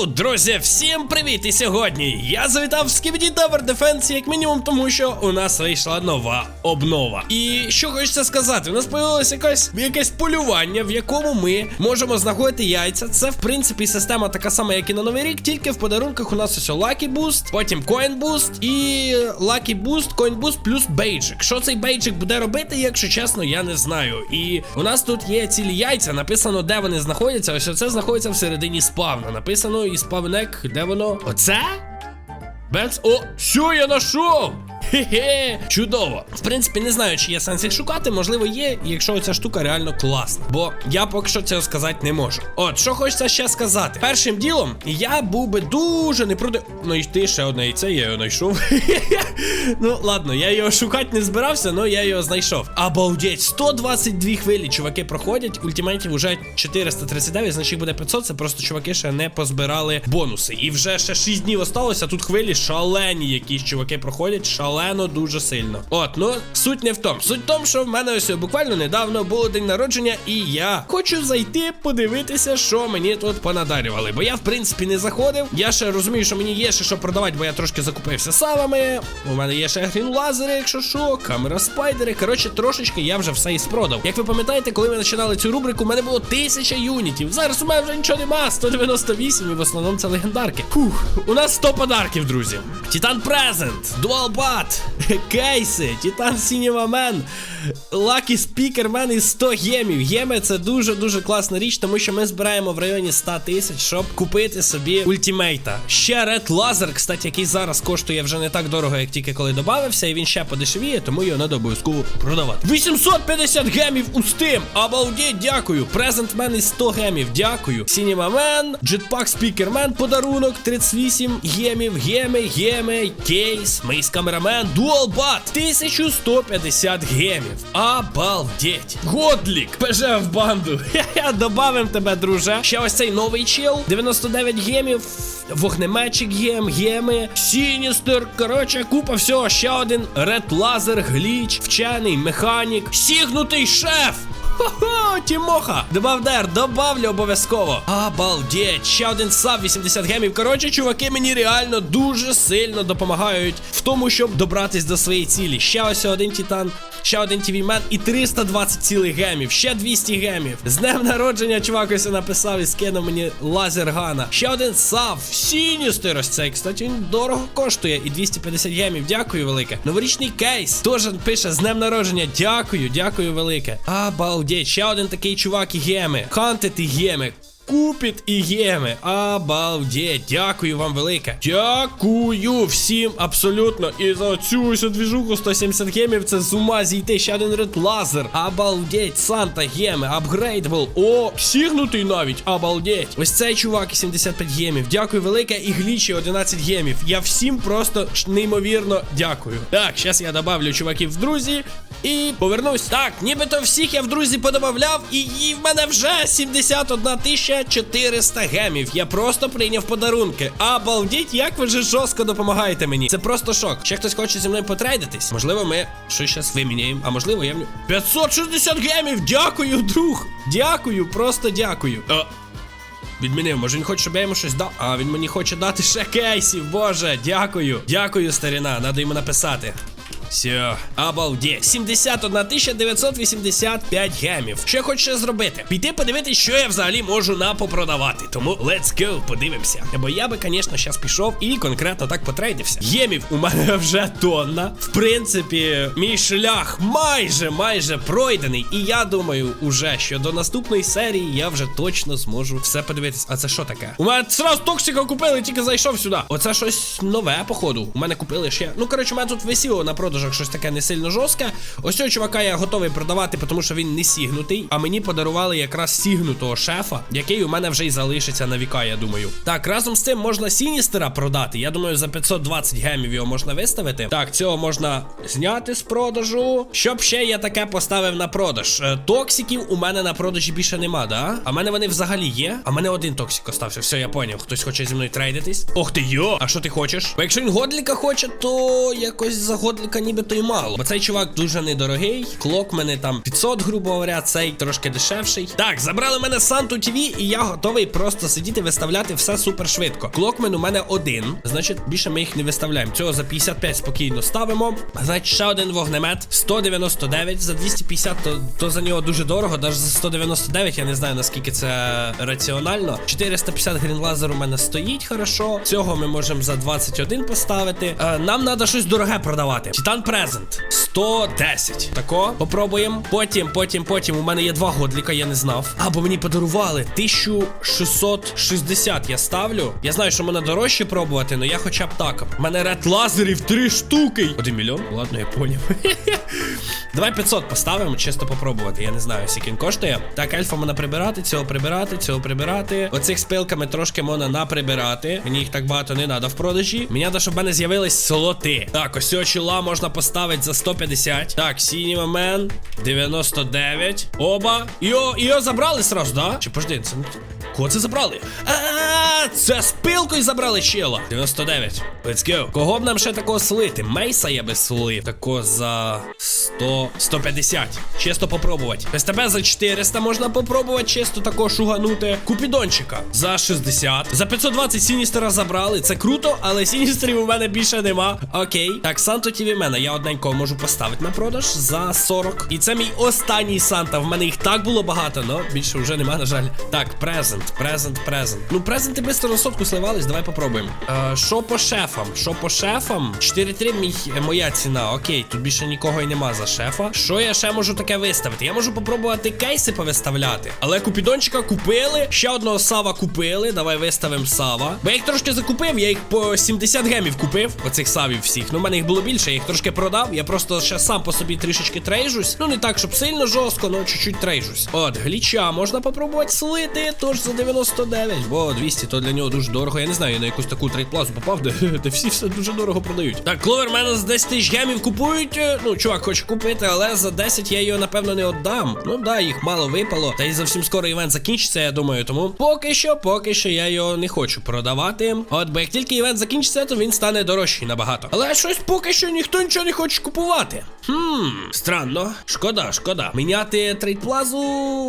Йоу, друзі, всім привіт! І сьогодні я завітав в Skibidi Tower Defense як мінімум, тому що у нас вийшла нова обнова. І що хочеться сказати, у нас появилося якесь, якесь полювання, в якому ми можемо знаходити яйця. Це в принципі система така сама, як і на новий рік, тільки в подарунках у нас ось Lucky Boost, потім Coin Boost і Lucky Boost, Coin Boost плюс бейджик. Що цей бейджик буде робити, якщо чесно, я не знаю. І у нас тут є цілі яйця, написано, де вони знаходяться. Ось оце знаходиться всередині спавна. Написано і спавнек, де воно? Оце? Бенц. О, що я знайшов? Хе-хе, чудово. В принципі, не знаю, чи є сенс їх шукати, можливо, є, якщо ця штука реально класна. Бо я поки що цього сказати не можу. От, що хочеться ще сказати. Першим ділом, я був би дуже не проти. Ну і ти ще одне яйце, я його знайшов. ну, ладно, я його шукати не збирався, але я його знайшов. Обалдеть, 122 хвилі чуваки проходять. Ультимейтів вже 439, значить буде 500. Це просто чуваки ще не позбирали бонуси. І вже ще 6 днів осталося. Тут хвилі шалені, якісь чуваки проходять. Шалено дуже сильно. От, ну суть не в тому. Суть в тому, що в мене ось буквально недавно було день народження, і я хочу зайти подивитися, що мені тут понадарювали. Бо я, в принципі, не заходив. Я ще розумію, що мені є ще що продавати, бо я трошки закупився салами. У мене є ще грін лазери, якщо що, камера спайдери. Коротше, трошечки я вже все і спродав. Як ви пам'ятаєте, коли ми починали цю рубрику, у мене було 1000 юнітів. Зараз у мене вже нічого нема, 198, і в основному це легендарки. Фух, у нас 100 подарків, друзі. Титан Презент, Дуал Бат, кейси, Титан Сінєва Мен, Лакі Спікер Мен і 100 гемів. Геми це дуже-дуже класна річ, тому що ми збираємо в районі 100 тисяч, щоб купити собі ультимейта. Ще Red Laser, кстати, який зараз коштує вже не так дорого, як тільки коли додався, і він ще подешевіє, тому його треба обов'язково продавати. 850 гемів у Steam! Обалдеть, дякую. Презент мен із 100 гемів, дякую. Сінема Мен, Jetpack Speaker Man, подарунок 38 гемів, геми, геми, кейс, мейс камерамен, дуалбат, 1150 гемів. Обалдеть. Годлік, ПЖ в банду. Хе-хе, добавим тебе, друже. Ще ось цей новий чел, 99 гемів. Вогнеметчик гем, геми, Сіністер, коротше, купа всього, ще один Ред Лазер, гліч, вчений, механік, сігнутий шеф. Хо-хо, Тімоха! Добав дер, добавлю обов'язково. Обалдеть, ще один саб 80 гемів. Коротше, чуваки мені реально дуже сильно допомагають в тому, щоб добратись до своєї цілі. Ще ось один титан, ще один тівімен і 320 цілих гемів, ще 200 гемів. З днем народження чувак ось написав і скинув мені лазер гана. Ще один сав, Сіністер ось цей, кстати, він дорого коштує. І 250 гемів. Дякую велике. Новорічний кейс. Теж пише з днем народження. Дякую, дякую велике. Обалдеть, ще один такий чувак і геми. Хантет і геми. Купіт і геми. Обалдеть, дякую вам велике. Дякую всім абсолютно. І за цю ось двіжуху 170 гемів це з ума зійти. Ще один ред лазер. Обалдеть, Санта геми, апгрейдбл. О, сігнутий навіть. Обалдеть. Ось цей чувак 75 гемів. Дякую велике. І глічі 11 гемів. Я всім просто неймовірно дякую. Так, зараз я добавлю чуваків в друзі. І повернусь. Так, нібито всіх я в друзі подобавляв, і і в мене вже 71 тисяча 400 гемів. Я просто прийняв подарунки. Обалдіть, як ви же жорстко допомагаєте мені. Це просто шок. Ще хтось хоче зі мною потрейдитись. Можливо, ми щось зараз виміняємо, а можливо, я 560 гемів! Дякую, друг! Дякую, просто дякую. О, Відмінив, може він хоче, щоб я йому щось дав. А він мені хоче дати ще кейсів, боже, дякую. Дякую, старина, надо йому написати. Все, обалдеть. 71 985 гемів. Що я хочу зробити? Піти подивитись, що я взагалі можу напопродавати. Тому let's go, подивимося. Бо я би, звісно, зараз пішов і конкретно так потрейдився. Гемів у мене вже тонна. В принципі, мій шлях майже майже пройдений. І я думаю, уже що до наступної серії я вже точно зможу все подивитись. А це що таке? У мене сразу токсика купили, тільки зайшов сюди. Оце щось нове, походу. У мене купили ще. Ну, коротше, у мене тут висіло на продажах щось таке не сильно жорстке. Ось цього чувака я готовий продавати, тому що він не сігнутий. А мені подарували якраз сігнутого шефа, який у мене вже й залишиться на віка, я думаю. Так, разом з цим можна Сіністера продати. Я думаю, за 520 гемів його можна виставити. Так, цього можна зняти з продажу. Щоб ще я таке поставив на продаж. Е, Токсиків у мене на продажі більше нема, да? А в мене вони взагалі є. А в мене один токсик остався. Все, я поняв. Хтось хоче зі мною трейдитись. Ох ти йо! А що ти хочеш? Бо якщо він годліка хоче, то якось за годліка ні нібито і мало. Бо цей чувак дуже недорогий. Клок мене там 500, грубо говоря, цей трошки дешевший. Так, забрали мене Санту ТВ, і я готовий просто сидіти виставляти все супер швидко. Клокмен у мене один, значить більше ми їх не виставляємо. Цього за 55 спокійно ставимо. Значить, ще один вогнемет 199 за 250, то, то за нього дуже дорого. Навіть за 199 я не знаю наскільки це раціонально. 450 грінлазер у мене стоїть хорошо. Цього ми можемо за 21 поставити. Е, нам треба щось дороге продавати. Титан Презент 110. Тако, попробуємо. Потім, потім, потім. У мене є два годліка, я не знав. Або мені подарували 1660 я ставлю. Я знаю, що мене дорожче пробувати, але я хоча б так. У мене ред лазерів три штуки. Один мільйон? Ладно, я поняв. Давай 500 поставимо, чисто попробувати. Я не знаю, скільки він коштує. Так, ельфа можна прибирати, цього прибирати, цього прибирати. Оцих спилками трошки можна наприбирати. Мені їх так багато не треба в продажі. Мені треба, щоб в мене з'явились слоти. Так, ось цього чола можна поставити за 150. Так, сіній мен 99. Оба. Його, його забрали сразу, да? Чи пожди, це. Кого це забрали? А, це з забрали чела. 99. Let's go. Кого б нам ще такого слити? Мейса я би слив. Тако за 100, 150. Чисто попробувати. СТБ за 400 можна попробувати, чисто тако шуганути. Купідончика за 60. За 520 Сіністера забрали. Це круто, але Сіністерів у мене більше нема. Окей. Так, Санто Тіві мене. Я одненького можу поставити на продаж за 40. І це мій останній Санта. В мене їх так було багато, але більше вже нема, на жаль. Так, презент, презент, презент. Ну, презенти швидко на сотку сливались, давай попробуємо. Е, Що по шефам? Що по шефам? 4-3 мій, моя ціна. Окей, тут більше нікого й нема за шефа. Що я ще можу таке виставити? Я можу попробувати кейси повиставляти. Але купідончика купили. Ще одного сава купили. Давай виставимо сава. Бо я їх трошки закупив, я їх по 70 гемів купив. Оцих савів всіх. Ну, в мене їх було більше, я їх трошки продав. Я просто ще сам по собі трішечки трейжусь. Ну, не так, щоб сильно жорстко, але чуть-чуть трейжусь. От, гліча можна попробувати слити. Тож за 99. Бо 200 то для нього дуже дорого. Я не знаю, я на якусь таку трейдплазу попав, де, де всі все дуже дорого продають. Так, кловер мене за 10 тисяч гемів купують. Е, Ну, чувак хоче купити, але за 10 я його напевно не віддам. Ну да, їх мало випало. Та й зовсім скоро івент закінчиться, я думаю. Тому поки що, поки що я його не хочу продавати. От, бо як тільки івент закінчиться, то він стане дорожчий набагато. Але щось поки що ніхто нічого не хоче купувати. Хм, странно. Шкода, шкода. Міняти трейдплазу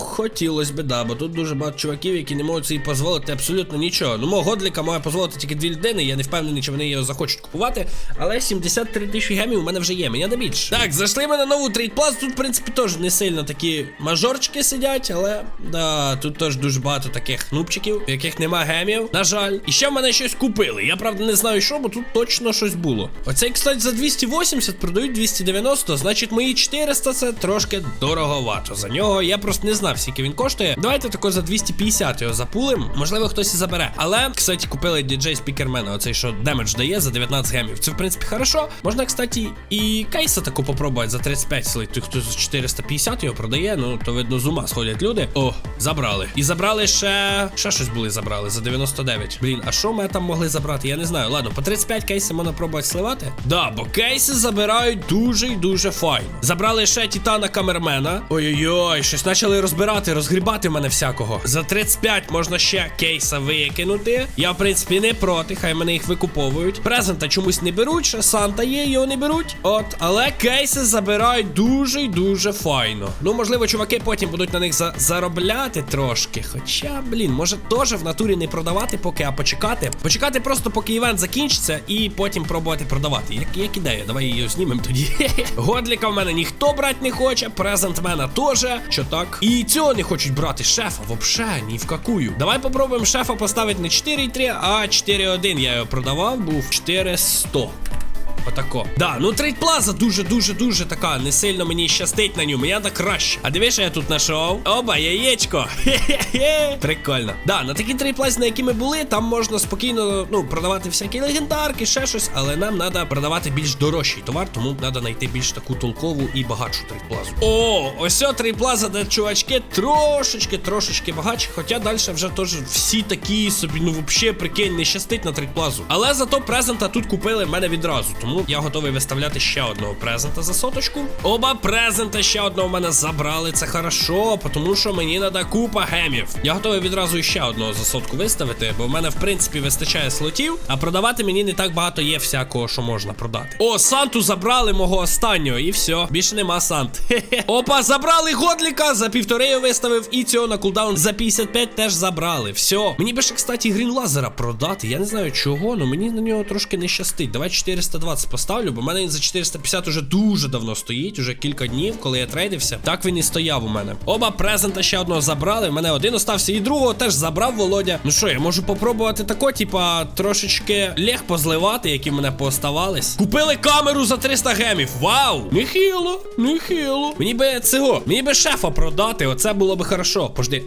хотілося би, да, бо тут дуже багато чуваків, які не можуть собі дозволити абсолютно нічого. Ну, мого годліка має дозволити тільки дві людини. Я не впевнений, чи вони його захочуть купувати. Але 73 тисячі гемів у мене вже є. Мені не більше. Так, зайшли ми на нову трейдплазу. Тут, в принципі, теж не сильно такі мажорчики сидять, але да, тут теж дуже багато таких нубчиків, в яких нема гемів. На жаль. І ще в мене щось купили. Я правда не знаю, що, бо тут точно щось було. Оцей, кстати, за 280 продають 290, значить мої 400 це трошки дороговато. За нього я просто не знав, скільки він коштує. Давайте тако за 250 його запулим. Можливо, хтось і забере. Але, кстати, купили DJ Спікермена, оцей, що демедж дає за 19 гемів. Це, в принципі, хорошо. Можна, кстати, і кейса таку попробувати за 35 слить. Той, хто за 450 його продає, ну то видно, з ума сходять люди. О, забрали. І забрали ще. Ще щось були забрали за 99. Блін, а що ми там могли забрати? Я не знаю. Ладно, по 35 кейсів можна пробувати сливати. Да, бо кейси забирають дуже і дуже файно. Забрали ще Титана Камермена. Ой-ой-ой, щось почали розбирати, розгрібати мене всякого. За 35 можна ще кейса викинути. Я, в принципі, не проти, хай мене їх викуповують. Презента чомусь не беруть, ще Санта є, його не беруть. От, але кейси забирають дуже і дуже файно. Ну, можливо, чуваки потім будуть на них за заробляти трошки. Хоча, блін, може теж в натурі не продавати поки, а почекати. Почекати просто, поки івент закінчиться, і потім пробувати продавати. Як, як ідея, давай її знімемо тоді. Годліка в мене ніхто брати не хоче, презент мене теж. Що так? І цього не хочуть брати шефа, вообще, ні в какую. Давай попробуємо шефа поставити не 4,3, а 4,1. Я його продавав, був 400. Отако. Да, ну трейдплаза дуже-дуже-дуже така. Не сильно мені щастить на ньому. Я так краще. А дивиш, я тут знайшов? Оба, яєчко. Хе-хе-хе. Прикольно. Да, на такі трейдплазі, на які ми були, там можна спокійно ну, продавати всякі легендарки, ще щось, але нам треба продавати більш дорожчий товар, тому треба знайти більш таку толкову і багатшу трейдплазу. О, ось ця трейдплаза, де чувачки трошечки, трошечки багатші, хоча далі вже теж всі такі собі, ну взагалі, прикинь, не щастить на трейдплазу. Але зато презента тут купили мене відразу. Тому Тому я готовий виставляти ще одного презента за соточку. Оба презента ще одного в мене забрали. Це хорошо, тому що мені треба купа гемів. Я готовий відразу ще одного за сотку виставити, бо в мене в принципі вистачає слотів, а продавати мені не так багато є всякого, що можна продати. О, Санту забрали мого останнього, і все. Більше нема Сант. Опа, забрали Годліка, за півтори я виставив, і цього на кулдаун за 55 теж забрали. Все. Мені би ще, кстати, грін лазера продати. Я не знаю чого, але мені на нього трошки не щастить. Давай 420 поставлю, бо в мене він за 450 уже дуже давно стоїть, уже кілька днів, коли я трейдився. Так він і стояв у мене. Оба презента ще одного забрали. В мене один остався, і другого теж забрав Володя. Ну що, я можу попробувати тако, типа, трошечки лег позливати, які в мене пооставались. Купили камеру за 300 гемів. Вау! Нехило, нехило. Мені би цього, мені би шефа продати. Оце було би хорошо. Пожди.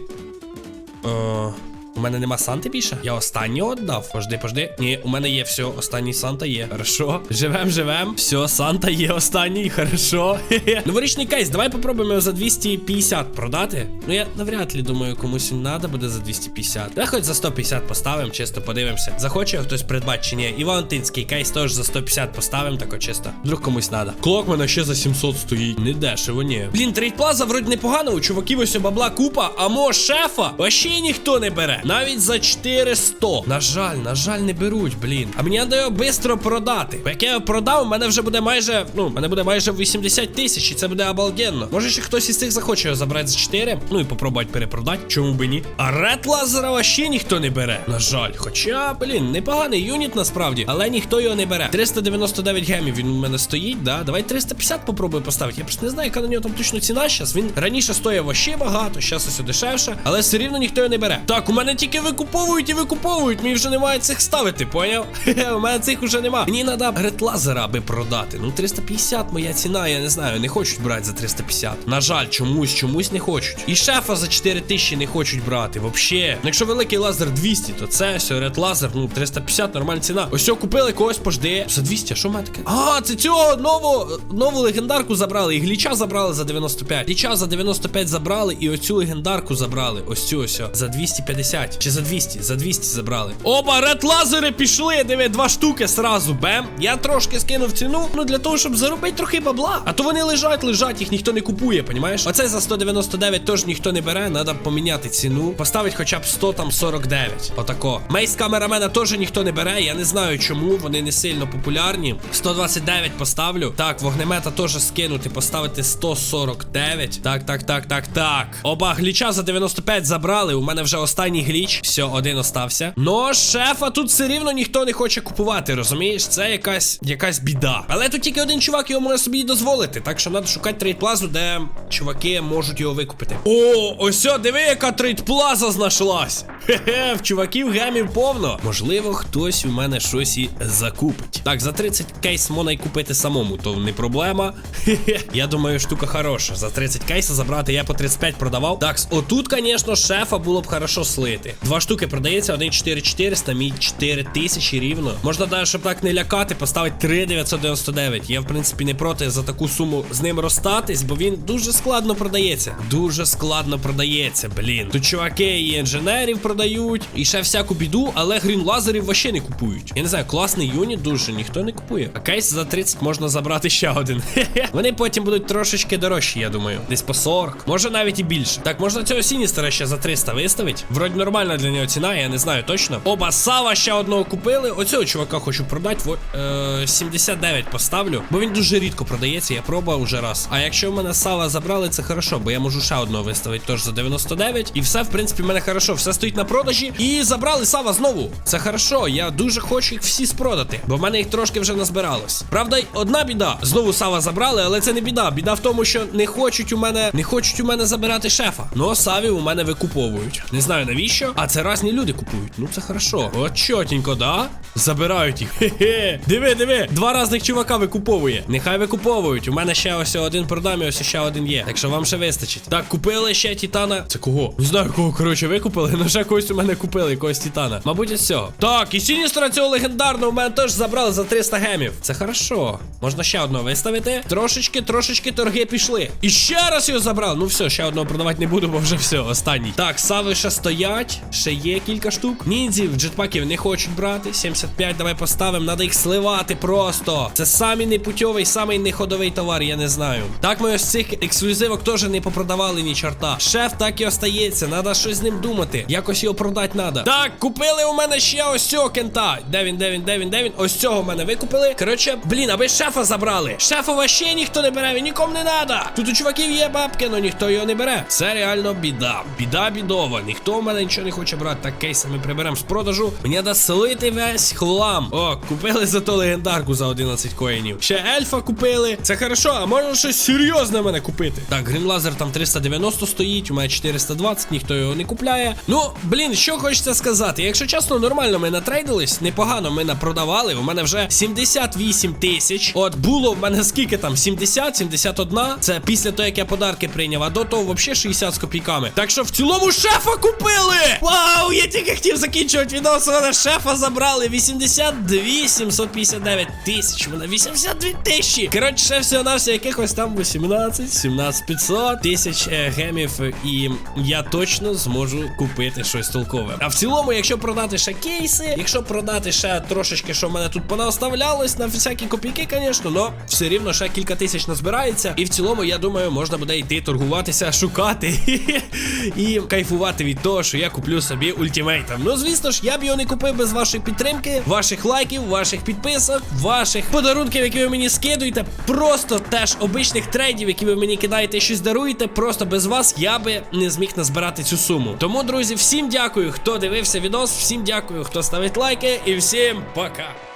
Е, у мене нема Санти більше? Я останнього віддав. Пожди, пожди. Ні, у мене є все. Останній Санта є. Хорошо. Живем, живем. Все, Санта є останній. Хорошо. Новорічний кейс. Давай попробуємо його за 250 продати. Ну я навряд ли думаю, комусь надо буде за 250. Давай хоч за 150 поставимо, чисто подивимося. Захоче хтось придбати чи ні. І Валентинський кейс теж за 150 поставимо, тако чисто. Вдруг комусь надо. Клок мене ще за 700 стоїть. Не дешево, ні. Блін, трейд плаза вроді непогано. У чуваків ось бабла купа, а мо шефа вообще ніхто не бере. Навіть за 400. На жаль, на жаль, не беруть, блін. А мені треба його швидко продати. Бо як я його продав, у мене вже буде майже, ну, мене буде майже 80 тисяч, і це буде обалденно. Може, ще хтось із цих захоче його забрати за 4, ну і попробувати перепродати. Чому би ні? А ред лазера вообще ніхто не бере. На жаль. Хоча, блін, непоганий юніт насправді, але ніхто його не бере. 399 гемів він у мене стоїть, да. Давай 350 попробую поставити. Я просто не знаю, яка на нього там точно ціна зараз. Він раніше стояв вообще багато, зараз ось дешевше, але все рівно ніхто його не бере. Так, у мене тільки викуповують і викуповують. Мені вже немає цих ставити, поняв? У мене цих уже нема. Мені треба ред лазера аби продати. Ну, 350 моя ціна, я не знаю, не хочуть брати за 350. На жаль, чомусь, чомусь не хочуть. І шефа за 4000 не хочуть брати. Вообще. Ну, якщо великий лазер 200, то це все лазер, ну 350, нормальна ціна. Ось цього купили когось пожди. За 200, а що в таке? А, це цього нову, нову легендарку забрали. І гліча забрали за 95. Гліча за 95 забрали, і оцю легендарку забрали. Ось цю ось за 250. Чи за 200? За 200 забрали. Оба, ред лазери пішли. Диви, два штуки сразу. Бем. Я трошки скинув ціну. Ну для того, щоб заробити трохи бабла. А то вони лежать, лежать, їх ніхто не купує, понімаєш? Оцей за 199 теж ніхто не бере. Треба поміняти ціну. Поставить хоча б 100 там 49. Отако. Мейс камерамена теж ніхто не бере. Я не знаю чому. Вони не сильно популярні. 129 поставлю. Так, вогнемета теж скинути, поставити 149. Так, так, так, так, так. Оба гліча за 95 забрали. У мене вже останній гліч. Все, один остався. Но шефа тут все рівно ніхто не хоче купувати, розумієш? Це якась якась біда. Але тут тільки один чувак його може собі дозволити. Так що треба шукати трейдплазу, де чуваки можуть його викупити. О, ось диви, яка трейдплаза знайшлась. Хе-хе, в чуваків гемів повно. Можливо, хтось у мене щось і закупить. Так, за 30 кейс можна й купити самому, то не проблема. Хе-хе. Я думаю, штука хороша. За 30 кейсів забрати я по 35 продавав. Так, отут, звісно, шефа було б хорошо слити. Два штуки продається, один 4400, мій 4000 рівно. Можна навіть, щоб так не лякати, поставити 3999. Я, в принципі, не проти за таку суму з ним розстатись, бо він дуже складно продається. Дуже складно продається, блін. Тут чуваки і інженерів продають, і ще всяку біду, але грін лазерів вообще не купують. Я не знаю, класний юніт дуже, ніхто не купує. А кейс за 30 можна забрати ще один. Вони потім будуть трошечки дорожчі, я думаю. Десь по 40. Може навіть і більше. Так, можна цього Сіністера ще за 300 виставити. Вроді нормальна для нього ціна, я не знаю точно. Оба сава ще одного купили. Оцього чувака хочу продати. Е, 79 поставлю. Бо він дуже рідко продається, я пробував уже раз. А якщо в мене сава забрали, це хорошо, бо я можу ще одного виставити теж за 99. І все, в принципі, в мене хорошо. Все стоїть на продажі. І забрали сава знову. Це хорошо. Я дуже хочу їх всі спродати. Бо в мене їх трошки вже назбиралось. Правда, одна біда. Знову сава забрали, але це не біда. Біда в тому, що не хочуть у мене не хочуть у мене забирати шефа. Ну, савів у мене викуповують. Не знаю навіщо. А це разні люди купують. Ну це хорошо. От чотенько, да? Забирають їх. Хе-хе. Диви, диви. Два різних чувака викуповує. Нехай викуповують. У мене ще ось один продам і ось ще один є. Так що вам ще вистачить. Так, купили ще Титана. Це кого? Не знаю, кого, коротше, викупили. Ну ще когось у мене купили, якогось Титана. Мабуть, із цього. Так, і Сіністра цього легендарного у мене теж забрали за 300 гемів. Це хорошо. Можна ще одного виставити. Трошечки, трошечки торги пішли. І ще раз його забрали. Ну все, ще одного продавати не буду, бо вже все, останній. Так, сави ще стоять. 75. Ще є кілька штук. Ніндзів, джетпаків не хочуть брати. 75 давай поставимо. Надо їх сливати просто. Це самий непутьовий, самий неходовий товар, я не знаю. Так ми ось цих ексклюзивок теж не попродавали ні чорта. Шеф так і остається. Надо щось з ним думати. Якось його продати надо. Так, купили у мене ще ось цього кента. Де він, де він, де він, де він? Ось цього в мене викупили. Коротше, блін, аби шефа забрали. Шефа вообще ніхто не бере, він нікому не надо. Тут у чуваків є бабки, але ніхто його не бере. Це реально біда. Біда бідова. Ніхто в мене нічого не хоче брати. Так кейси ми приберемо з продажу. Мені треба селити весь хлам. О, купили зато легендарку за 11 коїнів. Ще ельфа купили. Це хорошо, а можна щось серйозне мене купити. Так, грінлазер там 390 стоїть, у мене 420, ніхто його не купляє. Ну, блін, що хочеться сказати. Якщо чесно, нормально ми натрейдились, непогано ми напродавали. У мене вже 78 тисяч. От було в мене скільки там? 70, 71. Це після того, як я подарки прийняв, а до того взагалі 60 з копійками. Так що в цілому шефа купили! Вау, я тільки хотів закінчувати відос, мене шефа забрали 82 759 тисяч. Мене 82 тисячі. Коротше, ще всього навсього якихось там 18, 17 500 тисяч е, гемів. І я точно зможу купити щось толкове. А в цілому, якщо продати ще кейси, якщо продати ще трошечки, що в мене тут понаставлялось на всякі копійки, звісно, но все рівно ще кілька тисяч назбирається. І в цілому, я думаю, можна буде йти торгуватися, шукати і кайфувати від того, що я куплю собі ультимейтом. Ну, звісно ж, я б його не купив без вашої підтримки, ваших лайків, ваших підписок, ваших подарунків, які ви мені скидуєте. Просто теж обичних трейдів, які ви мені кидаєте, щось даруєте. Просто без вас я би не зміг назбирати цю суму. Тому, друзі, всім дякую, хто дивився відос, всім дякую, хто ставить лайки, і всім пока.